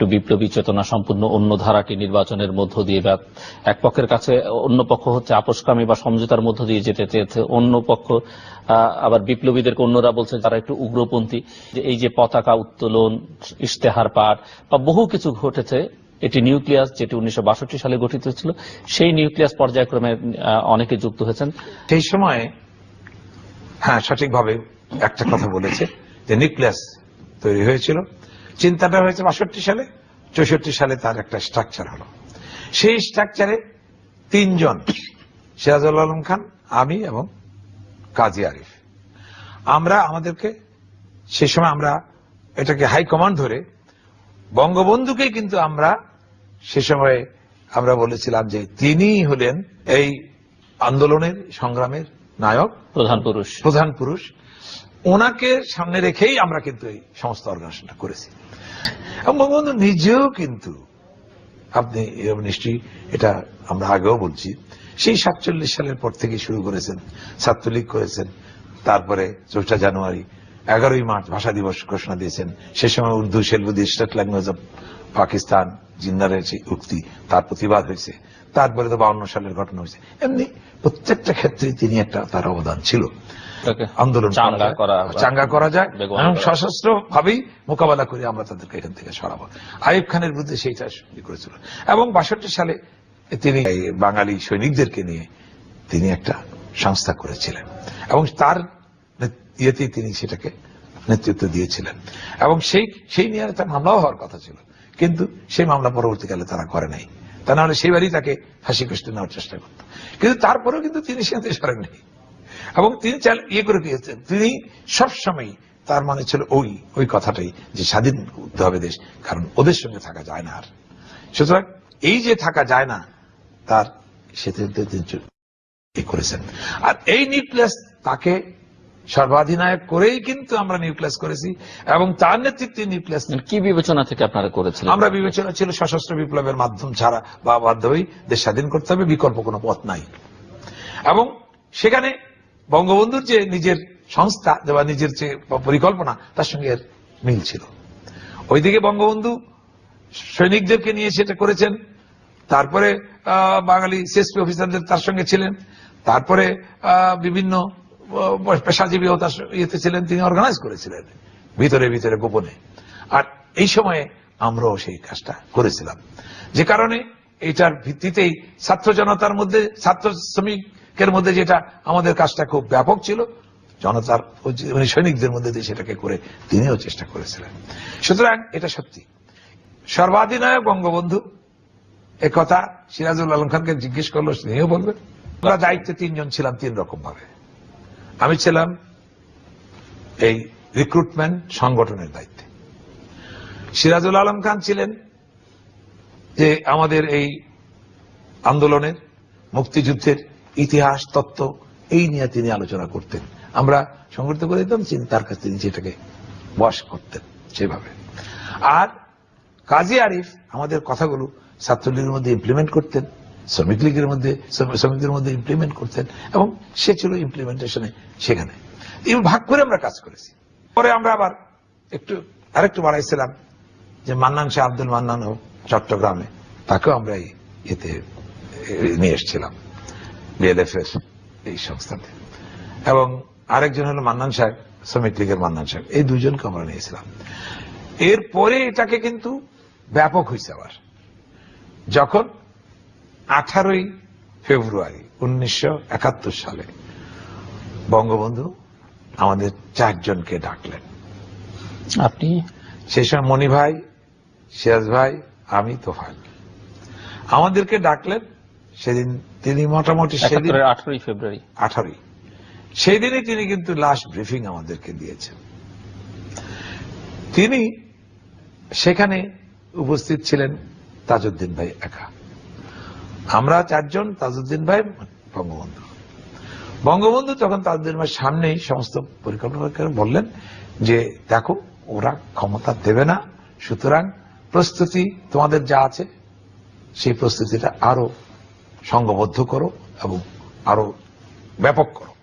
একটু বিপ্লবী চেতনা সম্পূর্ণ অন্য ধারাটি নির্বাচনের মধ্য দিয়ে বা এক পক্ষের কাছে অন্য পক্ষ হচ্ছে আপোষকামী বা সমঝোতার মধ্য দিয়ে যেতে চেয়েছে। অন্য পক্ষ আবার বিপ্লবীদেরকে অন্যরা বলছে যারা একটু উগ্রপন্থী, যে এই যে পতাকা উত্তোলন, ইশতেহার পাঠ বা বহু কিছু ঘটেছে, এটি নিউক্লিয়াস, যেটি উনিশশো বাষট্টি সালে গঠিত হয়েছিল, সেই নিউক্লিয়াস পর্যায়ক্রমে অনেকে যুক্ত হয়েছেন। সেই সময় হ্যাঁ সঠিকভাবে একটা কথা বলেছে যে নিউক্লিয়াস তৈরি হয়েছিল। চিন্তাটা হয়েছে বাষট্টি সালে চৌষট্টি সালে তার একটা স্ট্রাকচার হলো। সেই স্ট্রাকচারে তিনজন সিরাজুল আলম খান আমি এবং কাজী আরিফ। আমরা আমাদেরকে সেই সময় আমরা এটাকে হাই কমান্ড ধরে বঙ্গবন্ধুকে কিন্তু আমরা সে সময়ে আমরা বলেছিলাম যে তিনি হলেন এই আন্দোলনের সংগ্রামের নায়ক প্রধান পুরুষ। প্রধান পুরুষ। ওনাকে সামনে রেখেই আমরা কিন্তু এই সমস্ত অর্গানাইজেশনটা করেছি। এবং বঙ্গবন্ধু নিজেও কিন্তু আপনি নিশ্চয়ই এটা আমরা আগেও বলছি, সেই সাতচল্লিশ সালের পর থেকে শুরু করেছেন, ছাত্রলীগ করেছেন, তারপরে চৌঠা জানুয়ারি, এগারোই মার্চ ভাষা দিবস ঘোষণা দিয়েছেন, সে সময় Urdu shall be the state language of Pakistan, জিন্নারের সেই উক্তি তার প্রতিবাদ হয়েছে। তারপরে তো বাউন্ন সালের ঘটনা হয়েছে। এমনি প্রত্যেকটা ক্ষেত্রে তিনি একটা তার অবদান ছিল। আন্দোলন চাঙ্গা করা চাঙ্গা করা যায়। এবং সশস্ত্র ভাবেই মোকাবেলা করে আমরা তাদেরকে এখান থেকে সরাবো। আইব খানের বিরুদ্ধে সেইটা করেছিল। এবং বাষট্টি সালে তিনি বাঙালি সৈনিকদেরকে নিয়ে তিনি একটা সংস্থা করেছিলেন। এবং তার ইয়েতেই তিনি সেটাকে নেতৃত্ব দিয়েছিলেন। এবং সেই সেই নিয়ে একটা মামলাও হওয়ার কথা ছিল। কিন্তু সেই মামলা পরবর্তীকালে তারা করে নাই। তা নাহলে সেইবারই তাকে ফাঁসি কষ্টে নেওয়ার চেষ্টা করত। কিন্তু তারপরেও কিন্তু তিনি সেখানে সরেননি। এবং তিনি চাল- ইয়ে করে দিয়েছেন তিনি সবসময় তার মানে ছিল ওই ওই কথাটাই যে স্বাধীন করতে হবে দেশ কারণ ওদের সঙ্গে থাকা যায় না আর। সুতরাং এই যে থাকা যায় না তার করেছেন। আর এই নিউক্লিয়াস তাকে সর্বাধিনায়ক করেই কিন্তু আমরা নিউক্লিয়াস করেছি এবং তার নেতৃত্বে নিউক্লিয়াস কি বিবেচনা থেকে আপনারা করেছেন আমরা বিবেচনা ছিল সশস্ত্র বিপ্লবের মাধ্যম ছাড়া বা বাধ্য হয়েই দেশ স্বাধীন করতে হবে বিকল্প কোনো পথ নাই। এবং সেখানে বঙ্গবন্ধুর যে নিজের সংস্থা বা নিজের যে পরিকল্পনা তার সঙ্গে মিল ছিল। ওইদিকে বঙ্গবন্ধু সৈনিকদেরকে নিয়ে সেটা করেছেন। তারপরে বাঙালি সিএসপি অফিসারদের তার সঙ্গে ছিলেন। তারপরে বিভিন্ন আহ, পেশাজীবীও তার ইয়েতে ছিলেন তিনি অর্গানাইজ করেছিলেন ভিতরে ভিতরে গোপনে। আর এই সময়ে আমরাও সেই কাজটা করেছিলাম। যে কারণে এটার ভিত্তিতেই ছাত্র জনতার মধ্যে, ছাত্র শ্রমিকের মধ্যে যেটা আমাদের কাজটা খুব ব্যাপক ছিল, জনতার মানে সৈনিকদের মধ্যে দিয়ে সেটাকে করে তিনিও চেষ্টা করেছিলেন। সুতরাং এটা সত্যি। সর্বাধিনায়ক বঙ্গবন্ধু কথা সিরাজুল আলম খানকে জিজ্ঞেস করল তিনিও বলবেন আমরা দায়িত্বে তিনজন ছিলাম তিন রকম ভাবে আমি ছিলাম এই রিক্রুটমেন্ট সংগঠনের দায়িত্বে। সিরাজুল আলম খান ছিলেন যে আমাদের এই আন্দোলনের, মুক্তিযুদ্ধের ইতিহাস, তত্ত্ব, এই নিয়ে তিনি আলোচনা করতেন। আমরা সংগঠিত করে দিতাম, তিনি তার কাছে তিনি সেটাকে বস করতেন সেভাবে। আর কাজী আরিফ আমাদের কথাগুলো ছাত্রলীগের মধ্যে ইমপ্লিমেন্ট করতেন, শ্রমিক লীগের মধ্যে শ্রমিকদের মধ্যে ইমপ্লিমেন্ট করতেন, এবং সে ছিল ইমপ্লিমেন্টেশনে সেখানে। ভাগ করে আমরা কাজ করেছি। পরে আমরা আবার একটু, আরেকটু বাড়াইছিলাম যে মান্নান শাহ আব্দুল মান্নান ও চট্টগ্রামে। তাকেও আমরা এতে নিয়ে এসেছিলাম। বিএলএফ এর এই সংস্থাতে। এবং আরেকজন হলো মান্নান সাহেব শ্রমিক লীগের মান্নান সাহেব। এই দুজনকে আমরা নিয়েছিলাম। এরপরে এটাকে কিন্তু ব্যাপক হয়েছে আবার। যখন আঠারোই ফেব্রুয়ারি উনিশশো একাত্তর সালে বঙ্গবন্ধু আমাদের চারজনকে ডাকলেন। আপনি? সেই সময় মণি ভাই সিরাজ ভাই আমি তোফাল আমাদেরকে ডাকলেন সেদিন তিনি মোটামুটি সেদিন আঠারোই ফেব্রুয়ারি। আঠারোই। সেই দিনই তিনি কিন্তু লাস্ট ব্রিফিং আমাদেরকে দিয়েছেন। তিনি সেখানে উপস্থিত ছিলেন তাজউদ্দিন ভাই একা। আমরা চারজন তাজউদ্দিন ভাই বঙ্গবন্ধু। বঙ্গবন্ধু তখন তাজউদ্দিন ভাই সামনেই সমস্ত পরিকল্পনা বললেন যে দেখো ওরা ক্ষমতা দেবে না সুতরাং প্রস্তুতি তোমাদের যা আছে, সেই প্রস্তুতিটা আরও সংঘবদ্ধ করো এবং আরও ব্যাপক করো।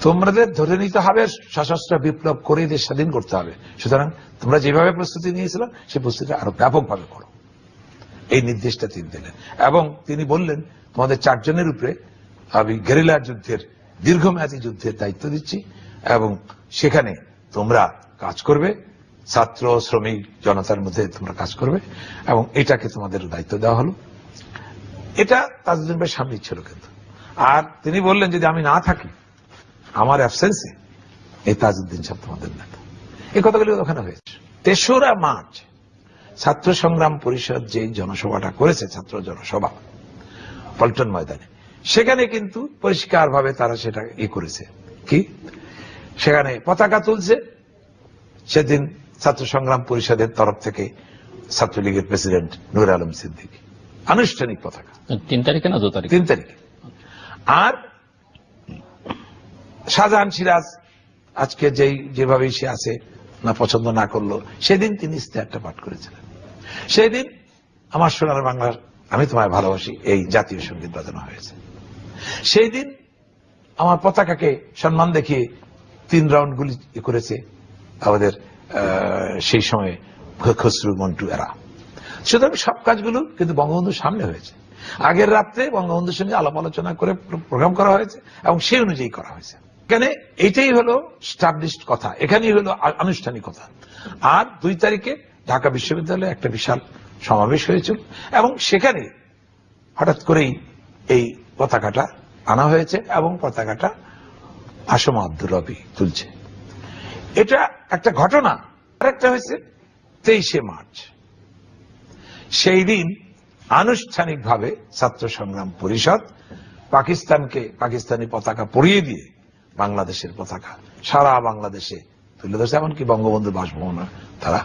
তোমাদের ধরে নিতে হবে, সশস্ত্র বিপ্লব করে দেশ স্বাধীন করতে হবে। সুতরাং তোমরা যেভাবে প্রস্তুতি নিয়েছিল, সেই প্রস্তুতি আরও ব্যাপকভাবে করো। এই নির্দেশটা তিনি দিলেন। এবং তিনি বললেন, তোমাদের চারজনের উপরে আমি গেরিলা যুদ্ধের, দীর্ঘমেয়াদী যুদ্ধের দায়িত্ব দিচ্ছি এবং সেখানে তোমরা কাজ করবে। ছাত্র, শ্রমিক, জনতার মধ্যে তোমরা কাজ করবে এবং এটাকে তোমাদের দায়িত্ব দেওয়া হলো। এটা তাজুদ্দিন ভাই সামনে ছিল কিন্তু। আর তিনি বললেন, যদি আমি না থাকি, আমার অ্যাবসেন্সে এই তাজউদ্দিন সাহেব তোমাদের নেতা এই কথাগুলি ওখানে হয়েছে। তেসরা মার্চ, ছাত্র সংগ্রাম পরিষদ যে জনসভাটা করেছে, ছাত্র জনসভা, পল্টন ময়দানে, সেখানে কিন্তু পরিষ্কার ভাবে তারা সেটা ই করেছে। কি? সেখানে পতাকা তুলছে। সেদিন ছাত্র সংগ্রাম পরিষদের তরফ থেকে ছাত্রলীগের প্রেসিডেন্ট নুর আলম সিদ্দিকী। আনুষ্ঠানিক পতাকা। তিন তারিখে না দু তারিখে? তিন তারিখে। আর শাহজাহান সিরাজ আজকে যেই যেভাবেই সে আছে না পছন্দ না করল সেদিন তিনি ইস্তেহারটা পাঠ করেছিলেন। সেই দিন আমার সোনার বাংলার আমি তোমায় ভালোবাসি এই জাতীয় সংগীত বাজানো হয়েছে। সেই দিন আমার পতাকাকে সম্মান দেখিয়ে তিন রাউন্ড গুলি করেছে আমাদের সেই সময়ে খসরু মন্টু এরা। সুতরাং সব কাজগুলো কিন্তু বঙ্গবন্ধুর সামনে হয়েছে। আগের রাত্রে বঙ্গবন্ধুর সঙ্গে আলাপ আলোচনা করে প্রোগ্রাম করা হয়েছে এবং সেই অনুযায়ী করা হয়েছে। এখানে এইটাই হলো স্টাবলিশড কথা, এখানেই হলো আনুষ্ঠানিক কথা। আর দুই তারিখে ঢাকা বিশ্ববিদ্যালয়ে একটা বিশাল সমাবেশ হয়েছিল এবং সেখানে হঠাৎ করেই এই পতাকাটা আনা হয়েছে এবং পতাকাটা আসম আব্দুর রবি তুলছে। এটা একটা ঘটনা। আরেকটা হয়েছে তেইশে মার্চ। সেই দিন আনুষ্ঠানিকভাবে ছাত্র সংগ্রাম পরিষদ পাকিস্তানকে পাকিস্তানি পতাকা পরিয়ে দিয়ে বাংলাদেশের পতাকা সারা বাংলাদেশে তুলে ধরছে। এমনকি বঙ্গবন্ধু বাসভবনে তারা